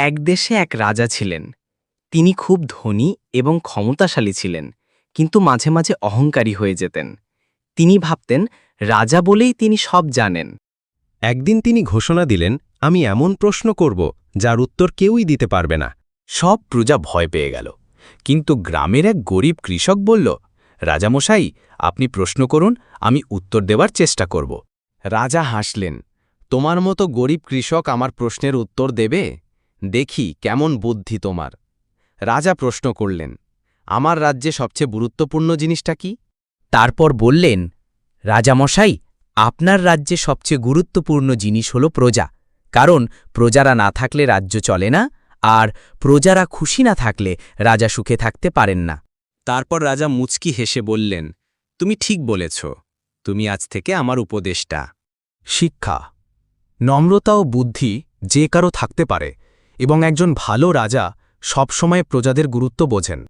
এক দেশে এক রাজা ছিলেন। তিনি খুব ধনী এবং ক্ষমতাশালী ছিলেন, কিন্তু মাঝে মাঝে অহংকারী হয়ে যেতেন। তিনি ভাবতেন, রাজা বলেই তিনি সব জানেন। একদিন তিনি ঘোষণা দিলেন, আমি এমন প্রশ্ন করব, যার উত্তর কেউই দিতে পারবে না। সব প্রজা ভয় পেয়ে গেল। কিন্তু গ্রামের এক গরিব কৃষক বলল, রাজামশাই, আপনি প্রশ্ন করুন, আমি উত্তর দেওয়ার চেষ্টা করব। রাজা হাসলেন, তোমার মতো গরিব কৃষক আমার প্রশ্নের উত্তর দেবে? দেখি কেমন বুদ্ধি তোমার। রাজা প্রশ্ন করলেন, আমার রাজ্যে সবচেয়ে গুরুত্বপূর্ণ জিনিসটা কি? তারপর বললেন, রাজামশাই, আপনার রাজ্যে সবচেয়ে গুরুত্বপূর্ণ জিনিস হল প্রজা, কারণ প্রজারা না থাকলে রাজ্য চলে না, আর প্রজারা খুশি না থাকলে রাজা সুখে থাকতে পারেন না। তারপর রাজা মুচকি হেসে বললেন, তুমি ঠিক বলেছ, তুমি আজ থেকে আমার উপদেষ্টা। শিক্ষা, নম্রতা ও বুদ্ধি যে কারও থাকতে পারে এবং একজন ভালো রাজা সবসময় প্রজাদের গুরুত্ব বোঝেন।